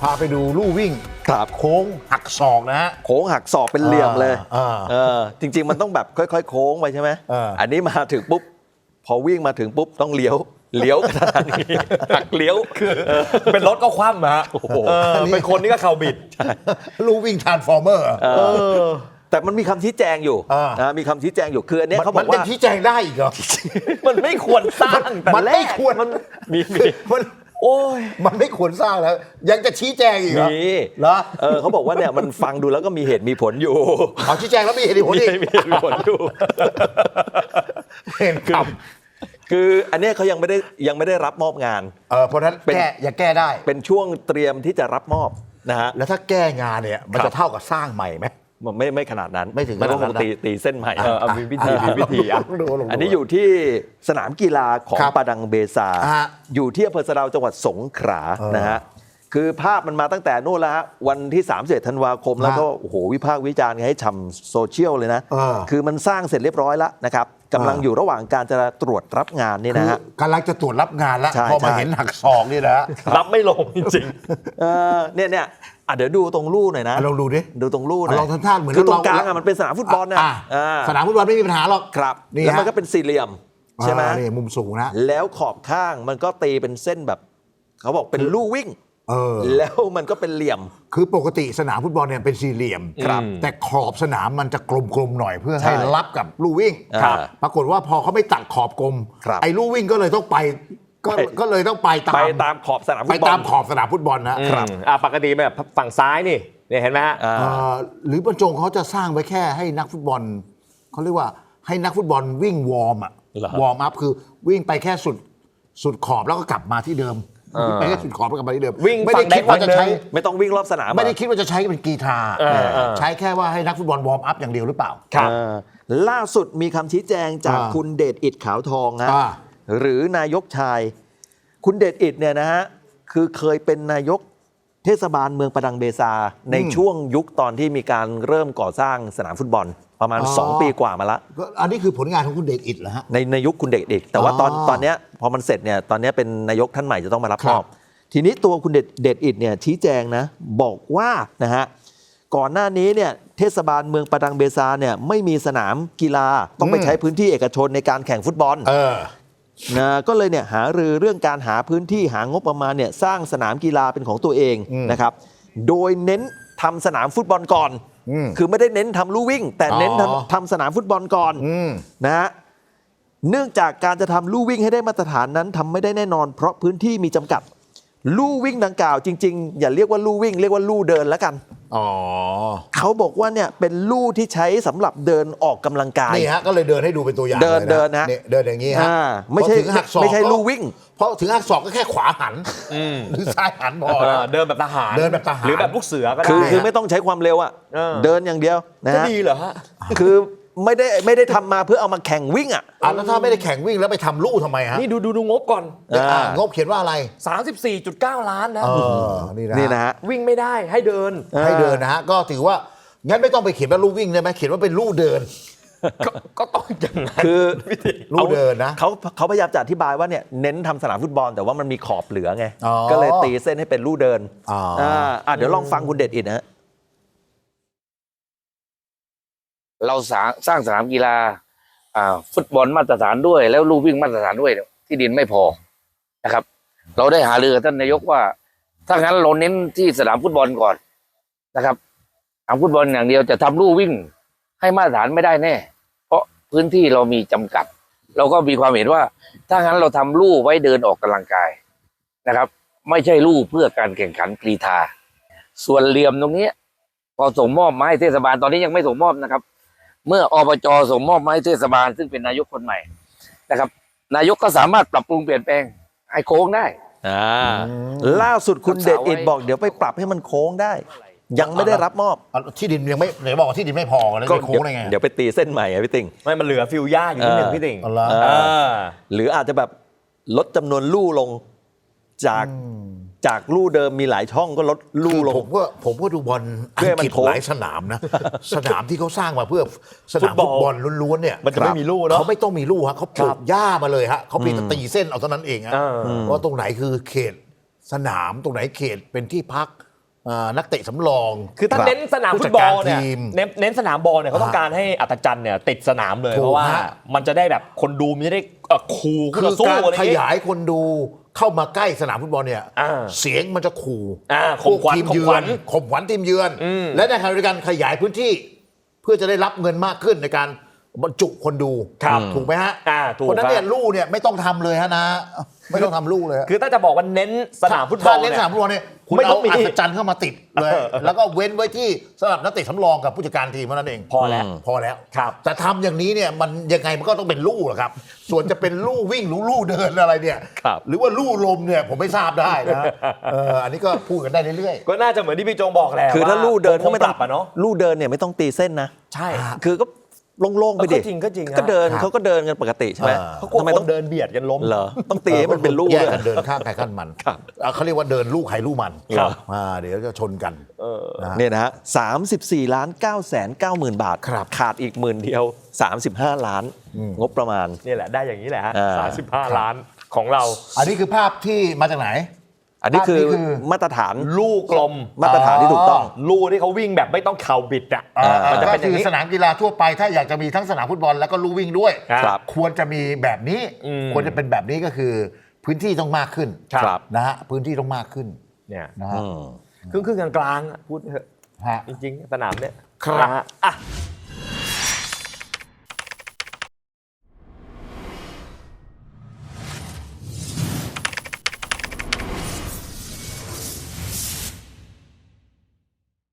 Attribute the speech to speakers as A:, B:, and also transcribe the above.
A: พาไปดูลู่วิ่ง
B: ครับ
A: โค้งหักศอกนะฮะ
B: โค้งหักศอกเป็นเหลี่ยมเลย
A: อ่า
B: เออจริง ๆ มันต้องแบบค่อย ๆ โค้งไปใช่ไหม
A: เอออั
B: อั นนี้มาถึงปุ๊บ พอวิ่งมาถึงปุ๊บต้องเลี้ยวเลี้ยวกระทันหันหักเลี้ยว
C: เป็นรถก็คว่ำนะฮะ
B: โอ้โห
C: เออเป็นคนนี่ก็เข่าบิด
A: ลู่วิ่งทรานส์ฟอร์เมอร์
B: เออ แต่มันมีคำชี้แจงอยู่
A: อ่า
B: นะมีคำชี้แจงอยู่คืออันเนี้ยเขาบ
A: มั
B: อนก
A: เป็น
B: ว่า
A: ชี้แจงได้อีกเหรอ
C: มันไม่ควรสร้างแต่
A: มัน
C: แร
A: ไม่
C: ก
A: ควร
C: มันมีมี
A: มัน
C: โอ้ย
A: มันไม่ควรสร้างแล้ว ยังจะชี้แจงอีกเหรอ
B: มี
A: เหรอ
B: เออเขาบอกว่าเนี่ยมันฟังดูแล้วก็มีเหตุมีผลอยู่
A: เอาชี้แจงแล้วมีเหตุผล
B: มี
A: อีก
B: มีเหตุมีผลอยู่
A: เห็นครับ
B: คืออันเนี้ยเขายังไม่ได้ยังไม่ได้รับมอบงาน
A: เออเพราะฉะนั้น
B: เป็น
A: แก้อย่าแก้ได้
B: เป็นช่วงเตรียมที่จะรับมอบนะฮะ
A: แล้วถ้าแก้งานเนี่ยมัน
B: ครับ
A: จะเท่ากับสร้างใหม่ไหม
B: มัน ไม่ไม่ขนาดนั้น
A: ไม่ถึง
B: มันก็
A: ข
B: ค
A: นาด
B: ง
A: นั้น
B: ตีตีเส้นใหม่
C: เออเอามีวิธีมีวิธีอะ
A: ลองดูลองดู
B: อันนี้อยู่ที่สนามกีฬาของ
A: ครับ
B: ปาดังเบซา
A: ฮะ
B: อยู่ที่อำเภอสะดาวจังหวัดสงขลา
A: เออ
B: นะฮะคือภาพมันมาตั้งแต่นู่นแล้วฮะวันที่3 1ธันวาคมแล้ว
A: ฮะ
B: ก็โอ้โหวิพากษ์วิจารณ์กันให้ช่ำโซเชียลเลยนะ
A: เออ
B: คือมันสร้างเสร็จเรียบร้อยแล้วนะครับกำลัง
A: เออ
B: อ
A: อ
B: ยู่ระหว่างการจะตรวจรับงานนี่นะฮะ
A: คือกำลังจะตรวจรับงานแล้ว
B: ใช่
A: พอมา
B: ใช่
A: เห็นหักศอกนี่นะ
C: รับไม่ลงจริง
B: เออเนี่ยเนี่ย อะเดี๋ยวดูตรงลู่หน่อยนะ
A: อะลองดูดิ
B: ดูตรงลู่หน่อย
A: ลองทำท่าเหมือน
B: คือตรง
A: เรา
B: กลางอะมันเป็นสนามฟุตบอลนะ
A: อะ
B: อ่า
A: สนามฟุตบอลไม่มีปัญหาหรอก
B: ครับ
A: นี่
B: แล้วมัน
A: ฮะ
B: ก็เป็นสี่เหลี่ยมใช่ไหม
A: อ่านี่มุมสูงนะ
B: แล้วขอบข้างมันก็ตีเป็นเส้นแบบ เขาบอกเป็นลู่วิ่ง
A: เออ
B: แล้วมันก็เป็นเหลี่ยม
A: คือปกติสนามฟุตบอลเนี่ยเป็นสี่เหลี่ยม
B: ครับ
A: แต่ขอบสนามมันจะกลมๆหน่อยเพื่อให้
B: ใช่
A: รับกับลู่วิ่ง
B: ครับ
A: ปรากฏว่าพอเขาไม่ตัดขอบกลม
B: ครับ
A: ไอ้ลู่วิ่งก็เลยต้องไป ก็
B: ไป
A: ก็เลยต้องไปตาม
B: ไปตามขอบสนามฟุ
A: ไป
B: ตบอล
A: ตามขอบสนามฟุตบอลนะ
C: ครับอะปกติแบบฝั่งซ้ายนี่เนี่ยเห็นไหมฮะ
B: อ่า
A: เอ่อหรือบรรจงเขาจะสร้างไว้แค่ให้นักฟุตบอลเขาเรียกว่าให้นักฟุตบอลวิ่งวอร์มอะ
B: เหรอ
A: วอร์มอัพคือวิ่งไปแค่สุดสุดขอบแล้วก็กลับมาที่เดิม
C: เออ
A: วิ่งไปแค่สุดขอบแล้วกลับมาที่เดิม
C: วิ่ง
A: ไม่ได้
C: ฝั่งใด
A: คิดว่าจะ
C: ฝั่งหนึ่ง
A: ใช้
B: ไม่ต้องวิ่งรอบสนาม
A: ไม่ได้
B: เหรอ
A: คิดว่าจะใช้เป็นกีฬา
C: เออเออ
A: ใช้แค่ว่าให้นักฟุตบอลวอร์มอัพอย่างเดียวหรือเปล่า
C: ครับ
B: เออล่าสุดมีคำชี้แจงจาก
A: อ่า
B: คุณเดชอิดขาวทองนะ
A: อ่า
B: หรือนายกชาย คุณเดชอิดเนี่ยนะฮะคือเคยเป็นนายกเทศบาลเมืองประดังเบซา ในช่วงยุคตอนที่มีการเริ่มก่อสร้างสนามฟุตบอลประมาณ2ปีกว่ามาละ
A: ก็อันนี้คือผลงานของคุณเดชอิดเหรอฮะ
B: ในในยุคคุณเดชอิดแต่ว่าตอน
A: อ๋อ
B: ตอนเนี้ยพอมันเสร็จเนี่ยตอนเนี้ยเป็นนายกท่านใหม่จะต้องมารับ
A: ครั
B: ม
A: บ
B: อบทีนี้ตัวคุณเดชเดชอิดเนี่ยชี้แจงนะบอกว่านะฮะก่อนหน้านี้เนี่ยเทศบาลเมืองประดังเบซาเนี่ยไม่มีสนามกีฬาต้องไปใช้พื้นที่เอกชนในการแข่งฟุตบอล
A: เออ
B: นะก็เลยเนี่ยหารือเรื่องการหาพื้นที่หางบประมาณเนี่ยสร้างสนามกีฬาเป็นของตัวเอง
A: อืม
B: นะครับโดยเน้นทำสนามฟุตบอลก่อน
A: อืม
B: คือไม่ได้เน้นทำลู่วิ่ง แต่เน้น
A: อ๋อ
B: ทำทำสนามฟุตบอลก่อน
A: อืม
B: นะฮะเนื่องจากการจะทำลู่วิ่งให้ได้มาตรฐานนั้นทำไม่ได้แน่นอน เพราะพื้นที่มีจำกัด ลู่วิ่งดังกล่าวจริง ๆ อย่าเรียกว่าลู่วิ่ง เรียกว่าลู่เดินแล้วกัน
A: อ๋อ
B: เขาบอกว่าเนี่ยเป็นลู่ที่ใช้สำหรับเดินออกกำลังกาย
A: นี่ฮะก็เลยเดินให้ดูเป็นตัวอย่าง
B: เดิน
A: ลย
B: เดินนะ
A: เดินอย่างนี้ฮะ
B: อ่าไม่ใช่
A: พอถึงหักศอก
B: ไม่ใช่
A: ก็
B: ลู่วิ่ง
A: เพราะถึงหักศอกก็แค่ขวาหัน
C: อืม
A: หรือซ้ายหันพอ
C: เอ
A: นะ
C: อเดินแบบทหาร
A: เดินแบบทหาร
C: หรือแบบลูกเสือก็ได้
B: คือ
A: ได้
B: คือ
A: ฮะ
B: ไม่ต้องใช้ความเร็วอะ
C: เออ
B: เดินอย่างเดียวนะ
C: จะ
B: ฮะ
C: ดีเหรอฮะ
B: คือ ไม่ได้ไม่ได้ทำมาเพื่อเอามาแข่งวิ่งอะ
A: อะแล้วถ้าไม่ได้แข่งวิ่งแล้วไปทำลู่ทำไมฮะ
C: นี่ดูดูดูงบก่อน
B: อ่า
A: อ่างบเขียนว่าอะไร
C: 34.9 ล้านนะ
A: เออ นี่นะ
B: นี่นะฮะ
C: วิ่งไม่ได้ให้เดิน
A: ให้เดินนะฮะ ก็ถือว่า งั้นไม่ต้องไปเขียนว่าลู่วิ่งได้ไหมเขียนว่าเป็นลู่เดิน
C: ก็ก็ต้องอย่างนั้น
B: คือ
A: ลู่เดินนะ
B: เขาเขาพยายามจะอธิบายว่าเนี่ยเน้นทำสนามฟุตบอลแต่ว่ามันมีขอบเหลือไง
A: อ๋อ
B: ก็เลยตีเส้นให้เป็นลู่เดิน
A: อ๋ออ่า
B: อะเดี๋ยวลองฟังคุณเด็ดอิดนะฮะ
D: เราสร้างสนามกีฬาฟุตบอลมาตรฐานด้วย แล้วลู่วิ่งมาตรฐานด้วยที่ดินไม่พอนะครับ เราได้หารือท่านนายกว่า ถ้างั้นเราเน้นที่สนามฟุตบอลก่อนนะครับสนามฟุตบอลอย่างเดียวจะทำลู่วิ่งให้มาตรฐานไม่ได้แน่ เพราะพื้นที่เรามีจำกัด เราก็มีความเห็นว่า ถ้างั้นเราทำลู่ไว้เดินออกกำลังกายนะครับ ไม่ใช่ลู่เพื่อการแข่งขันกรีธาส่วนเหลี่ยมตรงนี้พอส่งมอบมาให้เทศบาลตอนนี้ยังไม่ส่งมอบนะครับ เมื่ออบจส่งมอบมาให้เทศบาล ซึ่งเป็นนายกคนใหม่นะครับ นายกก็สามารถปรับปรุงเปลี่ยนแปลงให้โค้งได้
B: อ่า
A: อืม
B: ล่าสุดคุณ
D: รักษา
B: เด็ดอิด
D: ไว้
B: บอกเดี๋ยวไปปรับให้มันโค้งได้ ยังไม่ได้รับมอบ
A: เอาที่ดินยังไม่ไหนบอกว่าที่ดินไม่พอแล้วจะโค้งได้ไง
B: เดี๋ยวไปตีเส้นใหม่อะพี่ติง
C: ไม่มันเหลือฟิลย่าอยู่นิดหนึ่ง
B: เออ
C: พี่ติ่ง
A: เอาละ
B: เอ
C: เออ
B: หรืออาจจะแบบลดจำนวนลู่ลงจาก จากลู่เดิมมีหลายช่องก็ลดลู่ล
A: ผ
B: ง
A: มก็ผมก็ดูบอล
B: เพื่อให้
A: อัง
B: มัน
A: กฤษ
B: โค้ง
A: หลายสนามนะ สนามที่เขาสร้างมาเพื่อสนาม
C: ฟุ
A: ฟุ
C: ต
A: ต
C: บบอ
A: อ
C: ล
A: ลล้วนๆเนี่ย
C: มันจะไม่มีลู่เนอะ
A: เขาไม่ต้องมีลู่ฮะเขาปลู
C: ครั
A: ก
C: บ
A: หญ้ามาเลยฮะเขาเพียงแต่ตีเส้นเอาเท่านั้นเองฮะ
C: เออ
A: ว่าตรงไหนคือเขตสนามตรงไหนเขตเป็นที่พักเอ่อนักเตะสำรอง
C: คือถ้า
B: ครับ
C: เน้นสนาม
A: ผู้
C: ฟุ
A: จั
C: ต
A: ด
C: บอ
A: การ
C: ลเนี่ย
A: ทีม
C: เน้นเน้นสนามบอลเนี่ยเขาต้องการให้อัตจันทร์เนี่ยติดสนามเลย
A: ถูก
C: เพราะว่า
A: ฮะ
C: มันจะได้แบบคนดูมันจะได้เอ่อคูลขึ้น
A: คือ
C: มาสู้
A: การ
C: อะไรอ
A: ข
C: ย่างเงี้ย
A: ยายคนดู เข้ามาใกล้สนามฟุตบอลเนี่ย
C: อ่า
A: เสียงมันจะขู่
C: อ่า
A: พวก
C: ข่มขวัญ
A: ทีมเยื
C: ข่มข
A: อ
C: วันญ
A: ข่มขวัญทีมเยือน
C: อืม
A: และในขณะเดียวกันขยายพื้นที่ เพื่อจะได้รับเงินมากขึ้นในการ บรรจุคนดู
C: ครับ
A: ถูกไหมฮะ
C: อ่าถูก
A: เพราะฉะนั้นเนี่ย
C: ครับ
A: ลู่เนี่ยไม่ต้องทำเลยฮะนะ ไม่ต้องทำลู่เลยฮะ
C: คือถ้าจะบอกว่าเน้นสนามฟุตบอล
A: ถ้าเน้น
C: เนี่
A: ส
C: ย
A: นามฟุตบอลเนี่ยคุณ
C: ไม่ต้
A: เอา
C: องมี
A: อัศจรรย์เข้ามาติดเลย แล้วก็เว้นไว้ที่สำหรับนักเตะสำรองกับผู้จัดการทีมเท่านั้นเอง
C: พอแล้ว
A: พอแล้ว
C: ครับ
A: แต่ทำอย่างนี้เนี่ยมันยังไงมันก็ต้องเป็นลู่อะครับ ส่วนจะเป็นลู่วิ่งหรือลู่เดินอะไรเนี่ย
B: ครับ
A: หรือว่าลู่ลมเนี่ยผมไม่ทราบได้นะเอออันนี้ก็พูดกันได้เรื่อย
C: ก็น่าจะเหมือนที่พี่โจงบอกแหละ
B: คือถ้า
C: ว่
B: ลู่เดิน
C: ค
B: ก็
C: ง
B: ไม่
C: ป
B: ต้อง
C: รับอะเนาะ
B: ลู่เดินเนี่ยไม่ต้องตีเส้นนะ
C: ใช่
B: คือก็ โล่งๆไปดิ
C: ก็จริงก็จริงฮะ
B: ก็เดิน
A: ครับ
B: เขาก็เดินกันปกติใช่ไหม
A: อ่า
C: เขากลัว
B: ทำไม
C: ค
B: ต้อนง
C: เดินเบียดกันล้ม
B: เหรอต้อง
A: ๆ
B: ตีให้มันเป็นลู่
A: แยก
B: ด้วย
A: กันเดินข้างใครข้างมัน
B: ครับ
A: อะเขาเรียกว่าเดินลู่ใครลู่มัน
C: ครับ
A: อ่าเดี๋ยวจะชนกัน
C: เออ
A: นะฮะ
B: เนี่ยนะฮะ34ล้าน9แสน9หมื่นบาท
A: ครับ
B: ขาดอีกหมื่นเดียว 35 ล้าน
A: อืม
B: งบประมาณ
C: นี่แหละได้อย่างนี้แหละฮะ
B: อ่า
C: สามสิบห้าล้านของเรา
A: อันนี้คือภาพที่มาจากไหน
B: อันนี้คือ
A: ภาพนี้คือ
B: มาตรฐาน
C: ลูกกลม
B: มาตรฐานที่ถูกต้อง
C: ลู่ที่เขาวิ่งแบบไม่ต้องเข่าบิดอะ
A: อ่า
C: มันจะ
A: ก็
C: เป็นอ
A: คื
C: ย่าง
A: อ
C: นี้
A: สนามกีฬาทั่วไป ถ้าอยากจะมีทั้งสนามฟุตบอลแล้วก็ลู่วิ่งด้วย
C: ครับ
A: ควรจะมีแบบนี้
C: อืม
A: ควรจะเป็นแบบนี้ก็คือ พื้นที่ต้องมากขึ้น
B: ครับ
A: นะฮะพื้นที่ต้องมากขึ้น
C: เนี่ย
A: นะฮะ
B: อืม
C: ครึ่งครึ่งๆกลางๆอะพูดเถอะ
A: ฮะ
C: จริงๆสนามเนี่ย
A: ครับ
C: นะฮะอะ